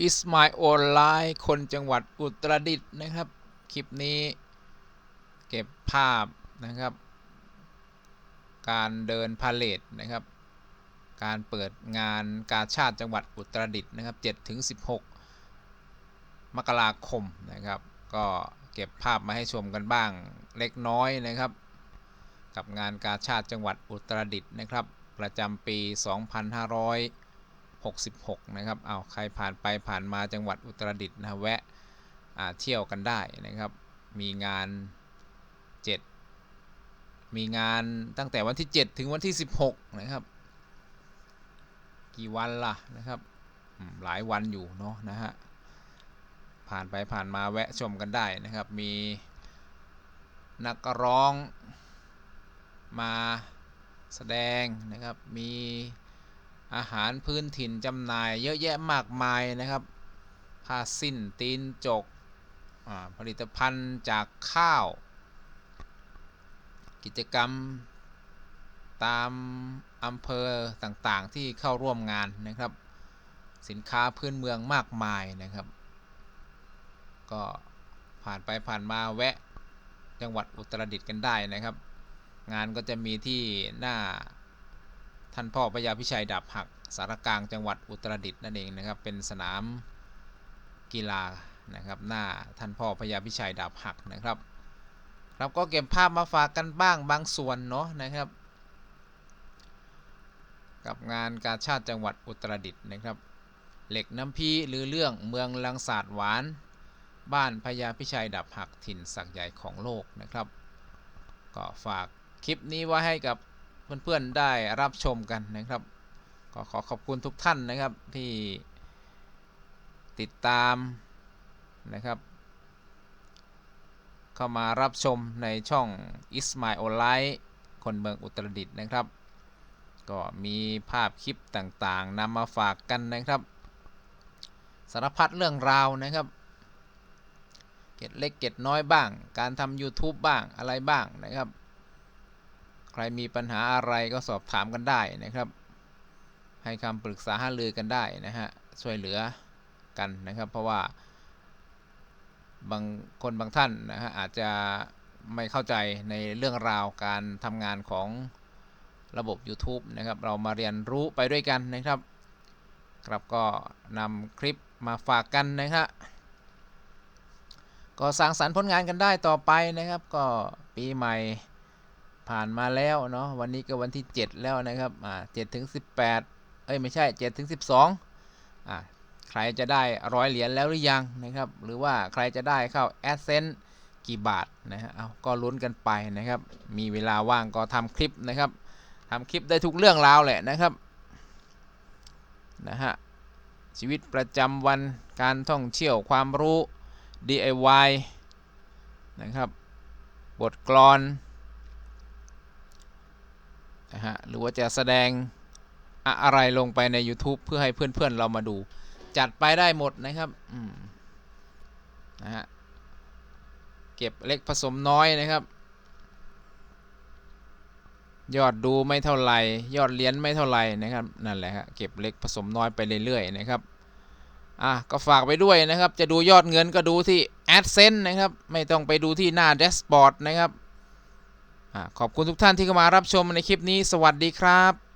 อิสมาออนไลน์คนจังหวัดอุตรดิตถ์นะครับ คลิปนี้เก็บภาพนะครับ การเดินพาเลทนะครับ การเปิดงานกาชาติจังหวัดอุตรดิตถ์นะครับ7ถึง16 มกราคมนะครับ ก็เก็บภาพมาให้ชมกันบ้างเล็กน้อยนะครับ กับงานกาชาติจังหวัดอุตรดิตถ์นะครับ ประจำปี 66 นะครับเอาใครผ่านไปผ่านมาจังหวัดอุตรดิตถ์นะแวะเที่ยวกันได้นะครับ มีงาน 7 มีงานตั้งแต่วันที่ 7 ถึงวันที่ 16 นะครับ กี่วันล่ะนะครับหลายวันอยู่เนาะนะฮะผ่านไปผ่านมาแวะชมกันได้นะครับ มีนักร้องมาแสดงนะครับ มี อาหารพื้นถิ่นจำหน่ายเยอะแยะมากมายนะครับผ้าสิ้นตีนจกผลิตภัณฑ์จากข้าว กิจกรรมตามอำเภอต่างๆที่เข้าร่วมงานนะครับ สินค้าพื้นเมืองมากมายนะครับ ก็ผ่านไปผ่านมาแวะจังหวัดอุตรดิตถ์กันได้นะครับ งานก็จะมีที่หน้า ท่านพ่อพระยาพิชัยดาบหักสารกลางจังหวัดอุตรดิตถ์นั่นเองนะครับ เป็นสนามกีฬานะครับหน้าท่านพ่อพระยาพิชัยดาบหักนะครับครับก็เก็บภาพมาฝากกันบ้างบางส่วนเนาะนะครับ กับงานกาชาติจังหวัดอุตรดิตถ์นะครับ เหล็กน้ำพีหรือเรื่องเมืองลังศาสตร์หวาน บ้านพญาพิชัยดับหักถิ่นศักใหญ่ของโลกนะครับ ก็ฝากคลิปนี้ไว้ให้กับ เพื่อนๆได้รับชมกันนะครับก็ขอขอบคุณทุกท่านนะครับที่ติดตามนะครับ เข้ามารับชมในช่องอิสมาออนไลน์คนเมืองอุตรดิตถ์นะครับ ก็มีภาพคลิปต่างๆนำมาฝากกันนะครับสารพัดเรื่องราวนะครับ เก็ดเล็กเก็ดน้อยบ้าง การทำ YouTube บ้างอะไรบ้างนะครับ รมีปัญหาอะไรก็สอบถามกันได้นะครับ ให้คำปรึกษาหารือกันได้นะฮะช่วยเหลือกันนะครับ เพราะว่า บางคนบางท่านนะฮะอาจจะไม่เข้าใจในเรื่องราวการทำงานของระบบ YouTube นะครับ เรามาเรียนรู้ไปด้วยกันนะครับ ครับก็นำคลิปมาฝากกันนะครับก็สร้างสรรค์ผลงานกันได้ต่อไปนะครับ ก็ปีใหม่ ผ่านมาแล้วเนาะวันนี้ก็วันที่ 7 แล้วนะครับอ่า7ถึง18เอ้ยไม่ใช่7ถึง12อ่าใครจะได้ร้อยเหรียญแล้วหรือยังนะครับ หรือว่าใครจะได้เข้า AdSense กี่บาทนะฮะเอาก็ลุ้นกันไปนะครับ มีเวลาว่างก็ทำคลิปนะครับทำคลิปได้ทุกเรื่องราวแหละนะครับนะฮะชีวิตประจำวันการท่องเที่ยวความรู้ DIY นะครับ บทกลอน นะฮะหรือว่าจะแสดงอะไรลงไปใน YouTube เพื่อให้เพื่อนๆ เรามาดู จัดไปได้หมดนะครับนะฮะเก็บเล็กผสมน้อยนะครับ ยอดดูไม่เท่าไหร่ยอดเลี้ยนไม่เท่าไหร่นะครับนั่นแหละครับเก็บเล็กผสมน้อยไปเรื่อยๆนะครับอะก็ฝากไปด้วยนะครับ จะดูยอดเงินก็ดูที่ AdSense นะครับ ไม่ต้องไปดูที่หน้า Dashboard นะครับ ขอบคุณทุกท่านที่เข้ามารับชมในคลิปนี้ สวัสดีครับ